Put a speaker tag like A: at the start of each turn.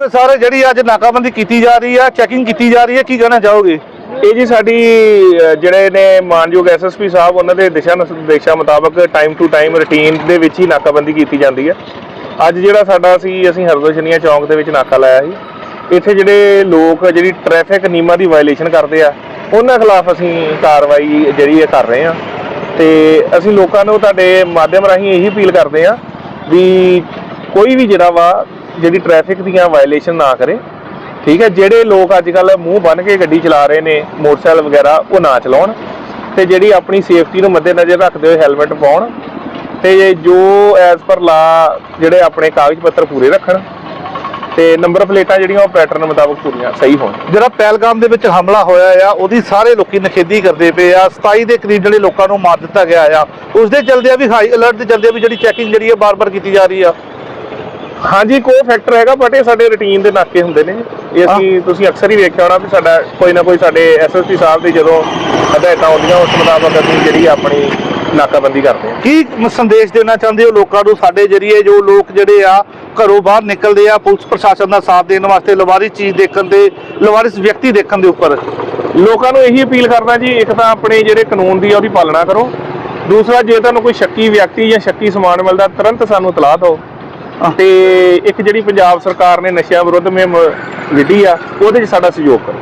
A: Sir ਜਿਹੜੀ ਅੱਜ ਨਾਕਾਬੰਦੀ ਕੀਤੀ ਜਾ ਰਹੀ ਆ ਚੈਕਿੰਗ ਕੀਤੀ ਜਾ ਰਹੀ ਹੈ ਕੀ ਕਹਿਣਾ ਚਾਹੋਗੇ?
B: ਇਹ ਜੀ ਸਾਡੀ ਅ, ਜਿਹੜੇ ਨੇ ਮਾਨਯੋਗ ਐਸਐਸਪੀ ਸਾਹਿਬ ਉਹਨਾਂ ਦੇ ਦਿਸ਼ਾ ਨਿਰਦੇਸ਼ਾਂ ਮੁਤਾਬਕ ਟਾਈਮ ਟੂ ਟਾਈਮ ਰੁਟੀਨ ਦੇ ਵਿੱਚ ਹੀ ਨਾਕਾਬੰਦੀ ਕੀਤੀ ਜਾਂਦੀ ਹੈ ਅੱਜ ਜਿਹੜਾ ਸਾਡਾ ਸੀ ਅਸੀਂ ਹਰਦੋਸ਼ਨੀਆ ਚੌਂਕ ਦੇ ਵਿੱਚ ਨਾਕਾ ਲਾਇਆ ਸੀ। ਇੱਥੇ ਜਿਹੜੇ ਲੋਕ ਜਿਹੜੀ ਟ੍ਰੈਫਿਕ ਨਿਯਮਾਂ ਦੀ ਵਾਇਲੇਸ਼ਨ ਕਰਦੇ ਆ ਉਹਨਾਂ ਖਿਲਾਫ ਅਸੀਂ ਕਾਰਵਾਈ ਜਿਹੜੀ ਇਹ ਕਰ ਰਹੇ ਆ। ਤੇ ਅਸੀਂ ਲੋਕਾਂ ਨੂੰ ਤੁਹਾਡੇ ਮਾਧਿਅਮ ਰਾਹੀਂ ਇਹੀ ਅਪੀਲ ਕਰਦੇ ਆ ਵੀ ਕੋਈ ਵੀ ਜਿਹੜਾ ਵਾ ਜਿਹੜੀ ਟ੍ਰੈਫਿਕ ਦੀਆਂ ਵਾਇਲੇਸ਼ਨ ਨਾ ਕਰੇ, ਠੀਕ ਹੈ, ਜਿਹੜੇ ਲੋਕ ਅੱਜ ਕੱਲ ਮੂੰਹ ਬੰਨ ਕੇ ਗੱਡੀ ਚਲਾ ਰਹੇ ਨੇ, ਮੋਟਰਸਾਈਕਲ ਵਗੈਰਾ, ਉਹ ਨਾ ਚਲਾਉਣ ਤੇ ਜਿਹੜੀ ਆਪਣੀ ਸੇਫਟੀ ਨੂੰ ਮੱਦੇਨਜ਼ਰ ਰੱਖਦੇ ਹੋਏ ਹੈਲਮਟ ਪਾਉਣ ਤੇ ਜੋ ਐਜ਼ ਪਰ ਲਾ ਜਿਹੜੇ ਆਪਣੇ ਕਾਗਜ਼ ਪੱਤਰ ਪੂਰੇ ਰੱਖਣ ਤੇ ਨੰਬਰ ਪਲੇਟਾਂ ਜਿਹੜੀਆਂ ਉਹ ਪੈਟਰਨ ਮੁਤਾਬਕ ਪੂਰੀਆਂ ਸਹੀ ਹੋਣ।
A: ਜਿਹੜਾ ਪਹਿਲਗਾਮ ਦੇ ਵਿੱਚ ਹਮਲਾ ਹੋਇਆ ਆ, ਉਹਦੀ ਸਾਰੇ ਲੋਕੀ ਨਖੇਦੀ ਕਰਦੇ ਪਏ ਆ। 27 ਦੇ ਕਰੀਬ ਜਿਹੜੇ ਲੋਕਾਂ ਨੂੰ ਮਾਰ ਦਿੱਤਾ ਗਿਆ ਆ। ਉਸ ਦੇ ਚਲਦੇ ਆ ਵੀ ਹਾਈ ਅਲਰਟ ਦੇ ਚਲਦੇ ਆ ਵੀ ਜਿਹੜੀ ਚੈਕਿੰਗ ਜਿਹੜੀ ਆ, ਬਾਰ-ਬਾਰ ਕੀਤੀ ਜਾ ਰਹੀ ਆ।
B: ਹਾਂਜੀ ਕੋਈ ਫੈਕਟਰ ਹੈਗਾ ਬਟ ਇਹ ਸਾਡੇ ਰੁਟੀਨ ਦੇ ਨਾਕੇ ਹੁੰਦੇ ਨੇ। ਇਹ ਅਸੀਂ ਤੁਸੀਂ ਅਕਸਰ ਹੀ ਵੇਖਿਆ ਹੋਣਾ ਵੀ ਸਾਡਾ ਕੋਈ ਨਾ ਕੋਈ ਸਾਡੇ ਐਸਐਸਪੀ ਸਾਹਿਬ ਦੀ ਜਦੋਂ ਹਦਾਇਤਾਂ ਆਉਂਦੀਆਂ ਉਸ ਮੁਤਾਬਕ ਅਸੀਂ ਜਿਹੜੀ ਆਪਣੀ ਨਾਕਾਬੰਦੀ ਕਰਦੇ ਹਾਂ।
A: ਕੀ ਸੰਦੇਸ਼ ਦੇਣਾ ਚਾਹੁੰਦੇ ਹੋ ਲੋਕਾਂ ਨੂੰ ਸਾਡੇ ਜਰੀਏ ਜੋ ਲੋਕ ਜਿਹੜੇ ਆ ਘਰੋਂ ਬਾਹਰ ਨਿਕਲਦੇ ਆ ਪੁਲਿਸ ਪ੍ਰਸ਼ਾਸਨ ਦਾ ਸਾਥ ਦੇਣ ਵਾਸਤੇ ਲਵਾਰਿਸ ਚੀਜ਼ ਦੇਖਣ ਤੇ ਲਵਾਰਿਸ ਵਿਅਕਤੀ ਦੇਖਣ ਦੇ ਉੱਪਰ?
B: ਲੋਕਾਂ ਨੂੰ ਇਹੀ ਅਪੀਲ ਕਰਦਾ ਜੀ ਇੱਕ ਤਾਂ ਆਪਣੇ ਜਿਹੜੇ ਕਾਨੂੰਨ ਦੀ ਆ ਉਹਦੀ ਪਾਲਣਾ ਕਰੋ। ਦੂਸਰਾ ਜੇ ਤੁਹਾਨੂੰ ਕੋਈ ਸ਼ੱਕੀ ਵਿਅਕਤੀ ਜਾਂ ਸ਼ੱਕੀ ਸਮਾਨ ਮਿਲਦਾ ਤੁਰੰਤ ਸਾਨੂੰ ਇਤਲਾਹ ਦਿਓ। ਤੇ ਇੱਕ ਜਿਹੜੀ ਪੰਜਾਬ ਸਰਕਾਰ ਨੇ ਨਸ਼ਿਆਂ ਵਿਰੁੱਧ ਮੁਹਿੰਮ ਵਿੱਢੀ ਆ, ਉਹਦੇ 'ਚ ਸਾਡਾ ਸਹਿਯੋਗ ਕਰੋ।